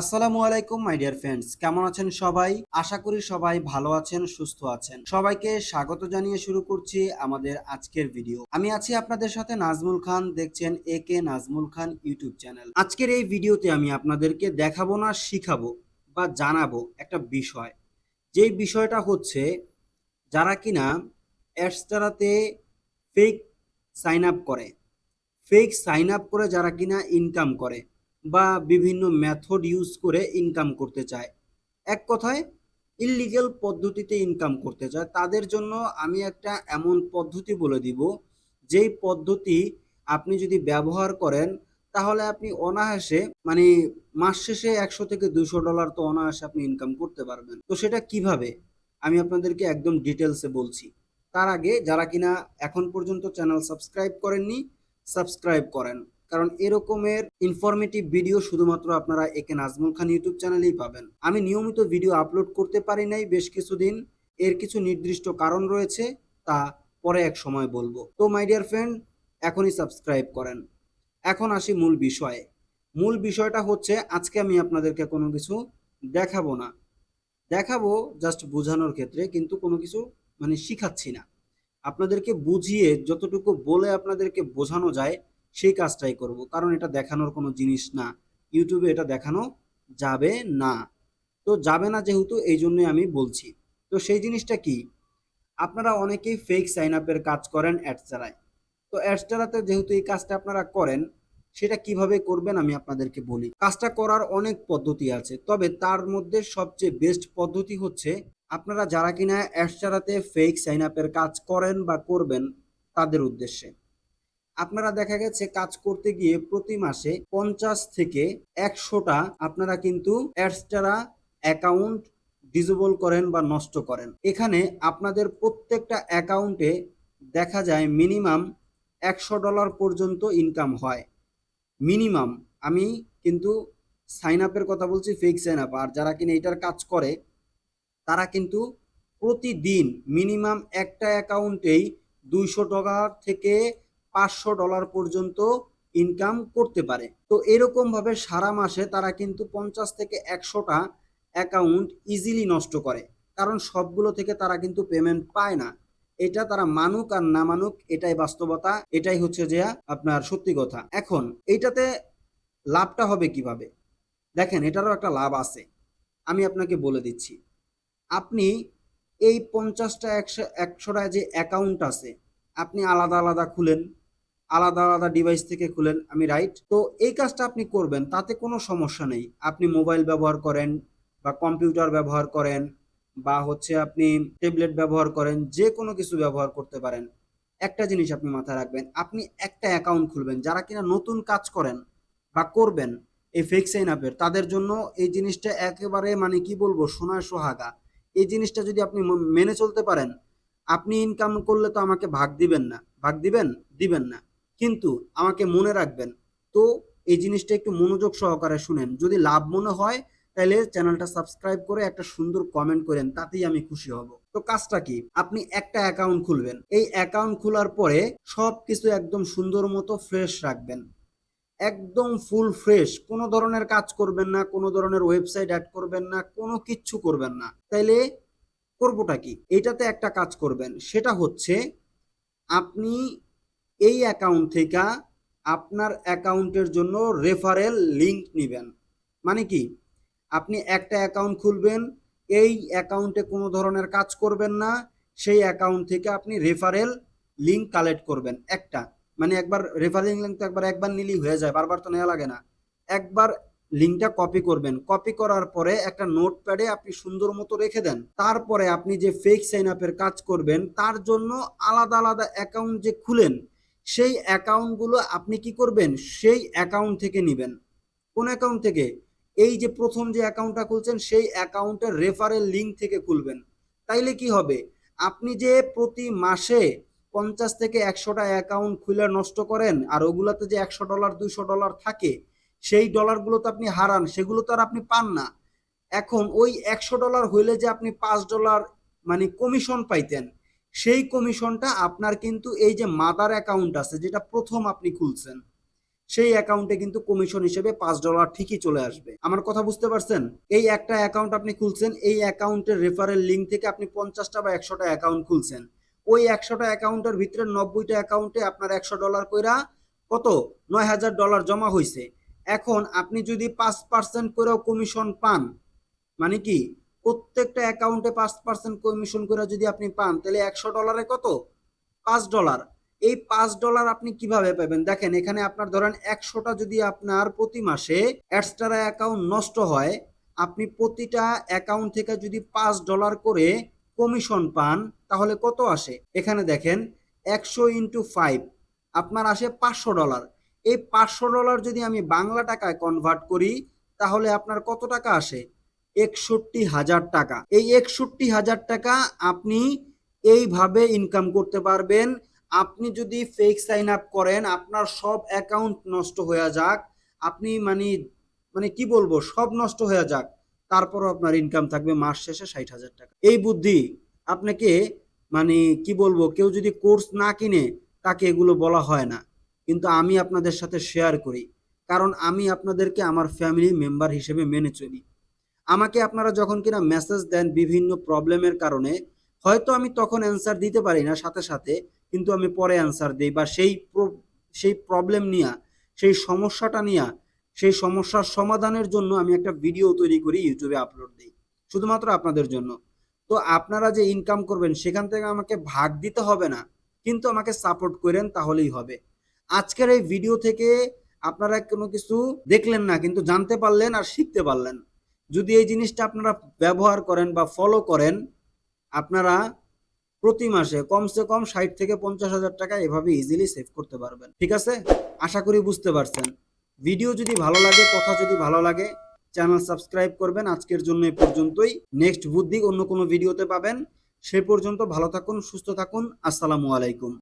আসসালামু আলাইকুম my dear friends কেমন আছেন সবাই? আশা করি সবাই ভালো আছেন, সুস্থ আছেন। সবাইকে স্বাগত জানিয়ে শুরু করছি আমাদের আজকের ভিডিও আমি আছি আপনাদের সাথে নাজমুল খান, দেখছেন A K Nazmul Khan YouTube channel. আজকের এই ভিডিওতে আমি আপনাদেরকে দেখাবো না, শিখাবো বা জানাব একটা বিষয়। যেই বিষয়টা হচ্ছে, যারা কিনা অ্যাডস্টারাতে ফেক সাইন আপ করে ফেক সাইন আপ করে যারা কিনা ইনকাম করে বা বিভিন্ন মেথড ইউজ করে ইনকাম করতে চায়। এক কথায় ইলিগেল পদ্ধতিতে ইনকাম করতে চায়। তাদের জন্য আমি একটা এমন পদ্ধতি বলে দিব, যেই পদ্ধতি আপনি যদি ব্যবহার করেন, তাহলে আপনি অনায়াসে মানে মাস শেষে একশো থেকে দুশো ডলার তো অনায়াসে আপনি ইনকাম করতে পারবেন। তো সেটা কীভাবে? আমি আপনাদেরকে একদম ডিটেলসে বলছি। তার আগে, যারা কিনা এখন পর্যন্ত চ্যানেল সাবস্ক্রাইব করেননি সাবস্ক্রাইব করেন। কারণ এরকমের ইনফরমেটিভ ভিডিও শুধুমাত্র আপনারা একে নাজমুল খান ইউটিউব চ্যানেলেই পাবেন। আমি নিয়মিত ভিডিও আপলোড করতে পারি নাই, বেশ কিছুদিন। এর কিছু নির্দিষ্ট কারণ রয়েছে, তা পরে এক সময় বলব। তো মাই ডিয়ার ফ্রেন্ড এখনই সাবস্ক্রাইব করেন। এখন আসি মূল বিষয়ে। মূল বিষয়টা হচ্ছে, আজকে আমি আপনাদেরকে কোনো কিছু দেখাবো না। দেখাবো জাস্ট বোঝানোর ক্ষেত্রে, কিন্তু কোনো কিছু মানে শিখাচ্ছি না। আপনাদেরকে বুঝিয়ে, যতটুকু বলে আপনাদেরকে বোঝানো যায় সেই কাজটাই করব। কারণ এটা দেখানোর কোনো জিনিস না। ইউটিউবে এটা দেখানো যাবে না। তো যাবে না যেহেতু এই জন্যই আমি বলছি। তো সেই জিনিসটা কি? আপনারা অনেকেই ফেক সাইন আপের কাজ করেন অ্যাডস্টারায় তো অ্যাডস্টারাতে যেহেতু এই কাজটা আপনারা করেন, সেটা কীভাবে করবেন আমি আপনাদেরকে বলি। কাজটা করার অনেক পদ্ধতি আছে, তবে তার মধ্যে সবচেয়ে বেস্ট পদ্ধতি হচ্ছে, আপনারা যারা কিনা অ্যাডস্টারাতে ফেক সাইন আপের কাজ করেন বা করবেন, তাদের উদ্দেশ্যে। আপনারা দেখা গেছে কাজ করতে গিয়ে প্রতি মাসে পঞ্চাশ থেকে একশোটা আপনারা কিন্তু অ্যাডস্টারা অ্যাকাউন্ট ডিজেবল করেন বা নষ্ট করেন। এখানে আপনাদের প্রত্যেকটা অ্যাকাউন্টে দেখা যায় মিনিমাম একশো ডলার পর্যন্ত ইনকাম হয়। মিনিমাম। আমি কিন্তু সাইন আপের কথা বলছি ফেক সাইন আপ আর যারা কিনা এটার কাজ করে, তারা কিন্তু প্রতিদিন মিনিমাম একটা অ্যাকাউন্টেই দুইশো টাকা থেকে পাঁচশো ডলার পর্যন্ত ইনকাম করতে পারে। তো এরকম ভাবে সারা মাসে তারা কিন্তু পঞ্চাশ থেকে একশোটা অ্যাকাউন্ট ইজিলি নষ্ট করে। কারণ সবগুলো থেকে তারা কিন্তু পেমেন্ট পায় না। এটা তারা মানুক আর না মানুক, এটাই বাস্তবতা, এটাই হচ্ছে যে আপনার সত্যি কথা। এখন এইটাতে লাভটা হবে কীভাবে? দেখেন, এটারও একটা লাভ আছে। আমি আপনাকে বলে দিচ্ছি। আপনি এই পঞ্চাশটা একশো, একশোটা যে অ্যাকাউন্ট আছে, আপনি আলাদা আলাদা খুলেন। আলাদা আলাদা ডিভাইস থেকে খুলেন, আমি রাইট তো এই কাজটা আপনি করবেন, তাতে কোনো সমস্যা নেই। আপনি মোবাইল ব্যবহার করেন বা কম্পিউটার ব্যবহার করেন বা হচ্ছে আপনি ট্যাবলেট ব্যবহার করেন, যে কোনো কিছু ব্যবহার করতে পারেন। একটা জিনিস আপনি মাথায় রাখবেন, আপনি একটা অ্যাকাউন্ট খুলবেন, যারা কিনা নতুন কাজ করেন বা করবেন, এই ফেক সাইন আপের তাদের জন্য এই জিনিসটা একেবারে মানে কি বলব সোনায় সোহাগা। এই জিনিসটা যদি আপনি মেনে চলতে পারেন, আপনি ইনকাম করলে তো আমাকে ভাগ দিবেন না। ভাগ দিবেন? দিবেন না। কিন্তু আমাকে মনে রাখবেন, তো এই জিনিসটা একটু মনোযোগ সহকারে শুনেন। যদি লাভ মনে হয় তাহলে চ্যানেলটা সাবস্ক্রাইব করে একটা সুন্দর কমেন্ট করেন, তাতেই আমি খুশি হব। তো কাজটা কি? আপনি একটা অ্যাকাউন্ট খুলবেন। এই অ্যাকাউন্ট খোলার পরে সব কিছু একদম সুন্দর মতো ফ্রেশ রাখবেন। একদম ফুল ফ্রেশ কোনো ধরনের কাজ করবেন না, কোনো ধরনের ওয়েবসাইট অ্যাড করবেন না, কোনো কিচ্ছু করবেন না। তাইলে করবোটা কি? এটাতে একটা কাজ করবেন। সেটা হচ্ছে, আপনি এই অ্যাকাউন্ট থেকে আপনার অ্যাকাউন্টের জন্য রেফারেল লিংক নেবেন। মানে কি? আপনি একটা অ্যাকাউন্ট খুলবেন, এই অ্যাকাউন্টে কোনো ধরনের কাজ করবেন না, সেই অ্যাকাউন্ট থেকে আপনি রেফারেল লিংক কালেক্ট করবেন। একটা। মানে একবার রেফারেল লিঙ্ক তো একবার একবার নিলেই হয়ে যায়, বারবার তো নেওয়া লাগে না। একবার লিঙ্কটা কপি করবেন। কপি করার পরে একটা নোটপ্যাডে আপনি সুন্দর মতো রেখে দেন। তারপরে আপনি যে ফেক সাইন আপের কাজ করবেন, তার জন্য আলাদা আলাদা অ্যাকাউন্ট যে খুলেন সেই অ্যাকাউন্টগুলো আপনি কি করবেন? সেই অ্যাকাউন্ট থেকে নেবেন। কোন অ্যাকাউন্ট থেকে? এই যে প্রথম যে অ্যাকাউন্টটা খুলছেন, সেই অ্যাকাউন্টের রেফারেল লিঙ্ক থেকে খুলবেন। তাইলে কি হবে? আপনি যে প্রতি মাসে পঞ্চাশ থেকে একশোটা অ্যাকাউন্ট খুলে নষ্ট করেন, আর ওগুলোতে যে একশো ডলার দুইশো ডলার থাকে, সেই ডলারগুলো তো আপনি হারান, সেগুলো তো আর আপনি পান না। এখন ওই একশো ডলার হইলে যে আপনি পাঁচ ডলার মানে কমিশন পাইতেন সেই কমিশনটা আপনার কিন্তু এই যে মাদার অ্যাকাউন্ট আছে, যেটা প্রথম আপনি খুলছেন, সেই অ্যাকাউন্টে কিন্তু কমিশন হিসেবে পাঁচ ডলার ঠিকই চলে আসবে। আমার কথা বুঝতে পারছেন? এই একটা অ্যাকাউন্ট আপনি খুলছেন, এই অ্যাকাউন্টের রেফারেল লিঙ্ক থেকে আপনি পঞ্চাশটা বা একশোটা অ্যাকাউন্ট খুলছেন। ওই একশোটা অ্যাকাউন্টের ভিতরে নব্বইটা অ্যাকাউন্টে আপনার একশো ডলার কইরা কত? নয় হাজার ডলার জমা হয়েছে এখন আপনি যদি পাঁচ পার্সেন্ট করেও কমিশন পান মানে কি? প্রত্যেকটা অ্যাকাউন্টে পাঁচ পার্সেন্ট কমিশন করে যদি আপনি পান, তাহলে একশো ডলারে কত? পাঁচ ডলার এই পাঁচ ডলার আপনি কীভাবে পাবেন? দেখেন, এখানে আপনার ধরেন একশোটা যদি আপনার প্রতি মাসে এক্সট্রা অ্যাকাউন্ট নষ্ট হয়, আপনি প্রতিটা অ্যাকাউন্ট থেকে যদি পাঁচ ডলার করে কমিশন পান, তাহলে কত আসে? এখানে দেখেন, একশো ইন্টু ফাইভ আপনার আসে পাঁচশো ডলার এই পাঁচশো ডলার যদি আমি বাংলা টাকায় কনভার্ট করি, তাহলে আপনার কত টাকা আসে? একষট্টি হাজার টাকা। এই একষট্টি হাজার টাকা আপনি এইভাবে ইনকাম করতে পারবেন। আপনি যদি ফেক সাইন আপ করেন, আপনার সব অ্যাকাউন্ট নষ্ট হয়ে যাক। আপনি মানে মানে কি বলব, সব নষ্ট হয়ে যাক। তারপরও আপনার ইনকাম থাকবে মাস শেষে ষাট হাজার টাকা। এই বুদ্ধি আপনাকে মানে কি বলব, কেউ যদি কোর্স না কিনে, তাকে এগুলো বলা হয় না। কিন্তু আমি আপনাদের সাথে শেয়ার করি। কারণ আমি আপনাদেরকে, আমার ফ্যামিলি মেম্বার হিসেবে মেনে চলি। আমাকে আপনারা যখন কিনা মেসেজ দেন বিভিন্ন প্রবলেমের কারণে, হয়তো আমি তখন অ্যান্সার দিতে পারি না সাথে সাথে, কিন্তু আমি পরে অ্যান্সার দিই বা সেই সেই প্রবলেম নিয়ে, সেই সমস্যাটা নিয়ে, সেই সমস্যার সমাধানের জন্য আমি একটা ভিডিও তৈরি করি ইউটিউবে আপলোড দিই, শুধুমাত্র আপনাদের জন্য। তো আপনারা যে ইনকাম করবেন, সেখান থেকে আমাকে ভাগ দিতে হবে না, কিন্তু আমাকে সাপোর্ট করেন, তাহলেই হবে। আজকের এই ভিডিও থেকে আপনারা কোনো কিছু দেখলেন না, কিন্তু জানতে পারলেন আর শিখতে পারলেন। যদি এই জিনিসটা আপনারা ব্যবহার করেন বা ফলো করেন, আপনারা প্রতি মাসে কমসে কম ষাট থেকে পঞ্চাশ হাজার টাকা এভাবে ইজিলি সেভ করতে পারবেন। ঠিক আছে? আশা করি বুঝতে পারছেন। ভিডিও যদি ভালো লাগে, কথা যদি ভালো লাগে চ্যানেল সাবস্ক্রাইব করবেন। আজকের জন্য এ পর্যন্তই। নেক্সট বুদ্ধি অন্য কোনো ভিডিওতে পাবেন। সে পর্যন্ত ভালো থাকুন, সুস্থ থাকুন। আসসালামু আলাইকুম।